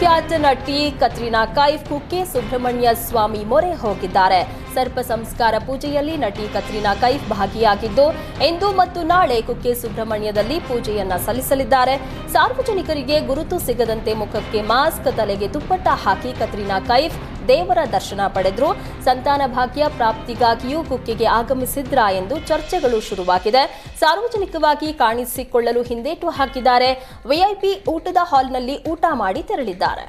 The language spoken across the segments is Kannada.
ಖ್ಯಾತ ನಟಿ ಕತ್ರಿನಾ ಕೈಫ್ ಕುಕ್ಕೆ ಸುಬ್ರಹ್ಮಣ್ಯ ಸ್ವಾಮಿ ಮೊರೆ ಹೋಗಿದ್ದಾರೆ. ಸರ್ಪ ಸಂಸ್ಕಾರ ಪೂಜೆಯಲ್ಲಿ ನಟಿ ಕತ್ರಿನಾ ಕೈಫ್ ಭಾಗಿಯಾಗಿದ್ದು, ಇಂದು ಮತ್ತು ನಾಳೆ ಕುಕ್ಕೆ ಸುಬ್ರಹ್ಮಣ್ಯದಲ್ಲಿ ಪೂಜೆಯನ್ನ ಸಲ್ಲಿಸಲಿದ್ದಾರೆ. ಸಾರ್ವಜನಿಕರಿಗೆ ಗುರುತು ಸಿಗದಂತೆ ಮುಖಕ್ಕೆ ಮಾಸ್ಕ್, ತಲೆಗೆ ದುಪ್ಪಟ್ಟ ಹಾಕಿ ಕತ್ರಿನಾ ಕೈಫ್ ದೇವರ ದರ್ಶನ ಪಡೆದ್ರು. ಸಂತಾನ ಭಾಗ್ಯ ಪ್ರಾಪ್ತಿಗಾಗಿಯೂ ಕುಕ್ಕೆಗೆ ಆಗಮಿಸಿದ್ರಾ ಎಂದು ಚರ್ಚೆಗಳು ಶುರುವಾಗಿದೆ. ಸಾರ್ವಜನಿಕವಾಗಿ ಕಾಣಿಸಿಕೊಳ್ಳಲು ಹಿಂದೇಟು ಹಾಕಿದ್ದಾರೆ. ವಿಐಪಿ ಊಟದ ಹಾಲ್ನಲ್ಲಿ ಊಟ ಮಾಡಿ ತೆರಳಿದ್ದಾರೆ.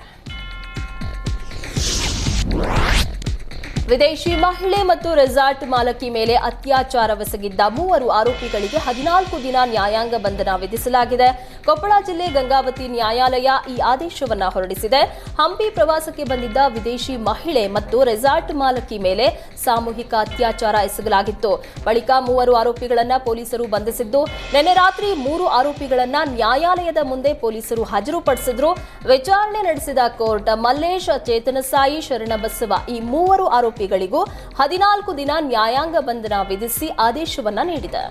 ವಿದೇಶಿ ಮಹಿಳೆ ಮತ್ತು ರೆಸಾರ್ಟ್ ಮಾಲಕಿ ಮೇಲೆ ಅತ್ಯಾಚಾರವೆಸಗಿದ್ದ ಮೂವರು ಆರೋಪಿಗಳಿಗೆ ಹದಿನಾಲ್ಕು ದಿನ ನ್ಯಾಯಾಂಗ ಬಂಧನ ವಿಧಿಸಲಾಗಿದೆ. ಕೊಪ್ಪಳ ಜಿಲ್ಲೆ ಗಂಗಾವತಿ ನ್ಯಾಯಾಲಯ ಈ ಆದೇಶವನ್ನು ಹೊರಡಿಸಿದೆ. ಹಂಪಿ ಪ್ರವಾಸಕ್ಕೆ ಬಂದಿದ್ದ ವಿದೇಶಿ ಮಹಿಳೆ ಮತ್ತು ರೆಸಾರ್ಟ್ ಮಾಲಕಿ ಮೇಲೆ ಸಾಮೂಹಿಕ ಅತ್ಯಾಚಾರ ಎಸಗಲಾಗಿತ್ತು. ಬಳಿಕ ಮೂವರು ಆರೋಪಿಗಳನ್ನು ಪೊಲೀಸರು ಬಂಧಿಸಿದ್ದು, ನಿನ್ನೆ ರಾತ್ರಿ ಮೂರು ಆರೋಪಿಗಳನ್ನು ನ್ಯಾಯಾಲಯದ ಮುಂದೆ ಪೊಲೀಸರು ಹಾಜರುಪಡಿಸಿದ್ರು. ವಿಚಾರಣೆ ನಡೆಸಿದ ಕೋರ್ಟ್ ಮಲ್ಲೇಶ್ ಚೇತನಸಾಯಿ ಶರಣಬಸವ ಈ ಮೂವರು ಆರೋಪಿಗಳಿಗೂ ಹದಿನಾಲ್ಕು ದಿನ ನ್ಯಾಯಾಂಗ ಬಂಧನ ವಿಧಿಸಿ ಆದೇಶವನ್ನ ನೀಡಿದೆ.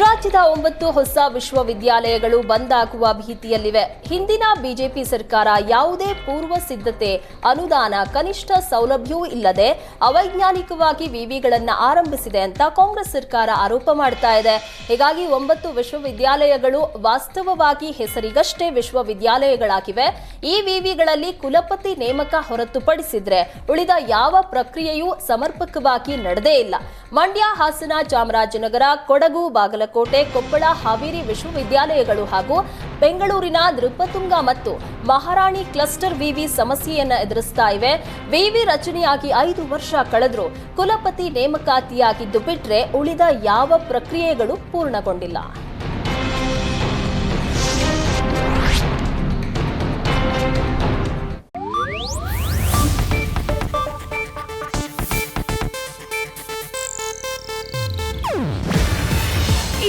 ರಾಜ್ಯದ ಒಂಬತ್ತು ಹೊಸ ವಿಶ್ವವಿದ್ಯಾಲಯಗಳು ಬಂದಾಗುವ ಭೀತಿಯಲ್ಲಿವೆ. ಹಿಂದಿನ ಬಿಜೆಪಿ ಸರ್ಕಾರ ಯಾವುದೇ ಪೂರ್ವ ಸಿದ್ಧತೆ, ಅನುದಾನ, ಕನಿಷ್ಠ ಸೌಲಭ್ಯವೂ ಇಲ್ಲದೆ ಅವೈಜ್ಞಾನಿಕವಾಗಿ ವಿವಿಗಳನ್ನು ಆರಂಭಿಸಿದೆ ಅಂತ ಕಾಂಗ್ರೆಸ್ ಸರ್ಕಾರ ಆರೋಪ ಮಾಡ್ತಾ ಇದೆ. ಹೀಗಾಗಿ ಒಂಬತ್ತು ವಿಶ್ವವಿದ್ಯಾಲಯಗಳು ವಾಸ್ತವವಾಗಿ ಹೆಸರಿಗಷ್ಟೇ ವಿಶ್ವವಿದ್ಯಾಲಯಗಳಾಗಿವೆ. ಈ ವಿವಿಗಳಲ್ಲಿ ಕುಲಪತಿ ನೇಮಕ ಹೊರತುಪಡಿಸಿದ್ರೆ ಉಳಿದ ಯಾವ ಪ್ರಕ್ರಿಯೆಯೂ ಸಮರ್ಪಕವಾಗಿ ನಡೆದೇ ಇಲ್ಲ. ಮಂಡ್ಯ, ಹಾಸನ, ಚಾಮರಾಜನಗರ, ಕೊಡಗು, ಬಾಗಲಕೋಟೆ ಕೊಪ್ಪಳ, ಹಾವೇರಿ ವಿಶ್ವವಿದ್ಯಾಲಯಗಳು ಹಾಗೂ ಬೆಂಗಳೂರಿನ ನೃಪತುಂಗ ಮತ್ತು ಮಹಾರಾಣಿ ಕ್ಲಸ್ಟರ್ ವಿವಿ ಸಮಸ್ಯೆಯನ್ನು ಎದುರಿಸ್ತಾ ಇವೆ. ವಿವಿ ರಚನೆಯಾಗಿ ಐದು ವರ್ಷ ಕಳೆದರೂ ಕುಲಪತಿ ನೇಮಕಾತಿಯಾಗಿದ್ದು ಬಿಟ್ಟರೆ ಉಳಿದ ಯಾವ ಪ್ರಕ್ರಿಯೆಗಳು ಪೂರ್ಣಗೊಂಡಿಲ್ಲ.